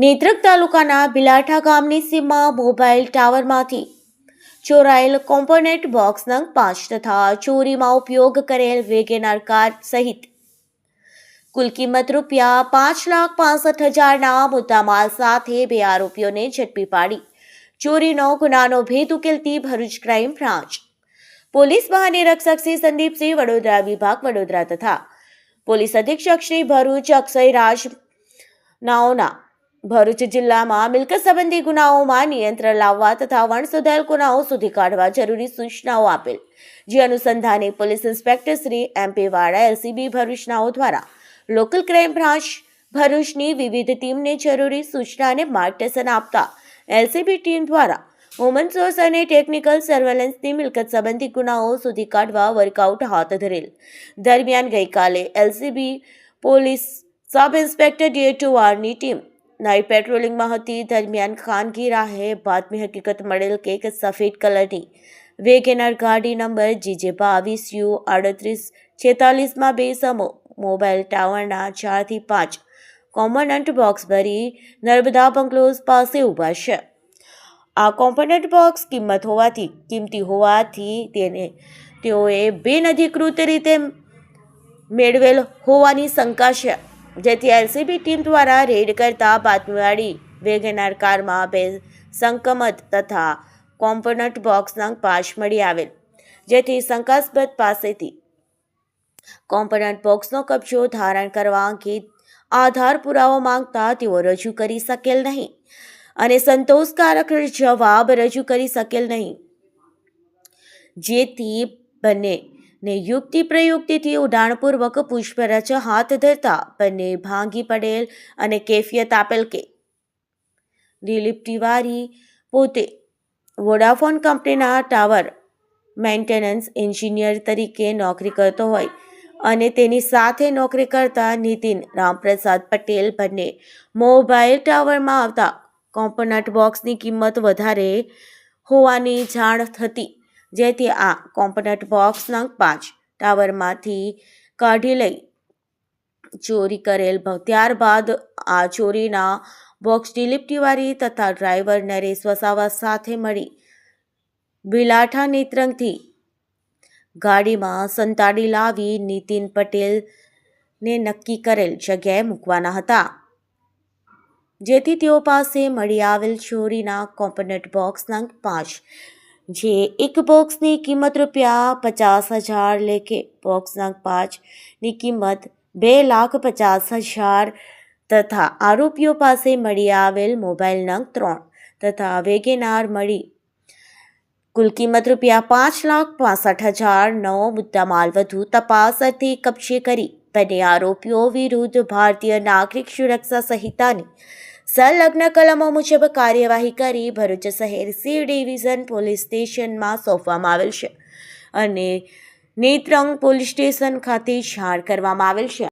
નેત્રક તાલુકાના બિલાઠા ગામની સીમમાં મોબાઈલ ટાવરમાંથી ચોરાયેલ કોમ્પોનેન્ટ બોક્સ નંગ પાંચ તથા ચોરીમાં ઉપયોગ કરેલ વેગેનાર કાર સહિત કુલ કિંમત રૂપિયા પાંચ લાખ પાસઠ હજારના મુદ્દામાલ સાથે બે આરોપીઓને ઝડપી પાડી. ચોરીનો ગુનાનો ભેદ ઉકેલતી ભરૂચ ક્રાઇમ બ્રાન્ચ. પોલીસ મહાનિરીક્ષક શ્રી સંદીપસિંહ વડોદરા વિભાગ વડોદરા તથા પોલીસ અધિક્ષક શ્રી ભરૂચ અક્ષય રાજ નાઓના ભરૂચ જિલ્લામાં મિલકત સંબંધી ગુનાઓમાં નિયંત્રણ લાવવા તથા વણસોધાયેલ ગુનાઓ સુધી કાઢવા જરૂરી સૂચનાઓ આપેલ. જે અનુસંધાને પોલીસ ઇન્સ્પેક્ટર શ્રી એમ વાળા એલસીબી ભરૂચનાઓ દ્વારા લોકલ ક્રાઇમ બ્રાન્ચ ભરૂચની વિવિધ ટીમને જરૂરી સૂચના અને માર્ગદર્શન આપતા એલસીબી ટીમ દ્વારા વુમન સોર્સ અને ટેકનિકલ સર્વેલન્સની મિલકત સંબંધી ગુનાઓ સુધી કાઢવા વર્કઆઉટ હાથ ધરેલ. દરમિયાન ગઈકાલે LCB police sub inspector D A આરની team night પેટ્રોલિંગમાં હતી. દરમિયાન ખાનગી રાહે બાતમી હકીકત મળેલ કે એક સફેદ કલરની. વેગેનાર ગાડી નંબર જીજે બાવીસ યુ આડત્રીસ છેતાલીસમાં બે સમો. મોબાઈલ ટાવરના ચારથી પાંચ. કોમ્પોનન્ટ બોક્સ ભરી નર્મદા બંગલોઝ પાસે ઊભા છે. આ કોમ્પોનન્ટ બોક્સ કિંમત હોવાથી, કિંમતી હોવાથી તેને તેઓએ બિનઅધિકૃત રીતે મેળવેલ હોવાની શંકા છે. જેથી એલસીબી ટીમ દ્વારા રેડ કરતા બાતમીવાળી વેગેનાર કારમાં બે સંકમત તથા કોમ્પોનન્ટ બોક્સના પાસ મળી આવેલ, જેથી શંકાસ્પદ પાસેથી કોમ્પોનન્ટ બોક્સનો કબજો ધારણ કરવા અંગે આધાર પુરાવો માંગતા તેઓ રજૂ કરી શકેલ નહીં અને સંતોષકારક જવાબ રજૂ કરી શકેલ નહીં. જેથી બંનેને યુક્તિ પ્રયુક્તિથી ઉડાણપૂર્વક પૂછપરછ હાથ ધરતા બંને ભાંગી પડેલ અને કેફિયત આપેલ કે દિલીપ તિવારી પોતે વોડાફોન કંપનીના ટાવર મેન્ટેનન્સ એન્જિનિયર તરીકે નોકરી કરતો હોય અને તેની સાથે નોકરી કરતા નીતિન રામપ્રસાદ પટેલ બંને મોબાઈલ ટાવરમાં આવતા કોમ્પોનન્ટ બોક્સની કિંમત વધારે હોવાની જાણ થતી જેથી આ કોમ્પોનન્ટ બોક્સ નંગ પાંચ ટાવરમાંથી કાઢી લઈ ચોરી કરેલ ત્યારબાદ આ ચોરીના બોક્સ દિલીપ તથા ડ્રાઈવર નરેશ વસાવા સાથે મળી. બિલાઠા નેત્રંગથી ગાડીમાં સંતાડી લાવી નીતિન પટેલને નક્કી કરેલ જગ્યાએ મૂકવાના હતા. જેથી તેઓ પાસે મળી આવેલ ચોરીના કોમ્પોનન્ટ બોક્સ નંગ પાંચ જે એક બોક્સની કિંમત રૂપિયા પચાસ હજાર લેખે બોક્સ નંગ પાંચની કિંમત બે લાખ પચાસ હજાર તથા આરોપીઓ પાસે મળી આવેલ મોબાઈલ નંગ ત્રણ તથા વેગેનાર મળી. કુલ કિંમત રૂપિયા પાંચ લાખ પાસઠ હજાર નવો મુદ્દામાલ વધુ તપાસ અર્થે કબજે કરી. બંને આરોપીઓ વિરુદ્ધ ભારતીય નાગરિક સુરક્ષા સંહિતાની સંલગ્ન કલમો મુજબ કાર્યવાહી કરી ભરૂચ શહેર સી ડિવિઝન પોલીસ સ્ટેશનમાં સોંપવામાં આવેલ છે અને નેત્રંગ પોલીસ સ્ટેશન ખાતે જાણ કરવામાં આવેલ છે.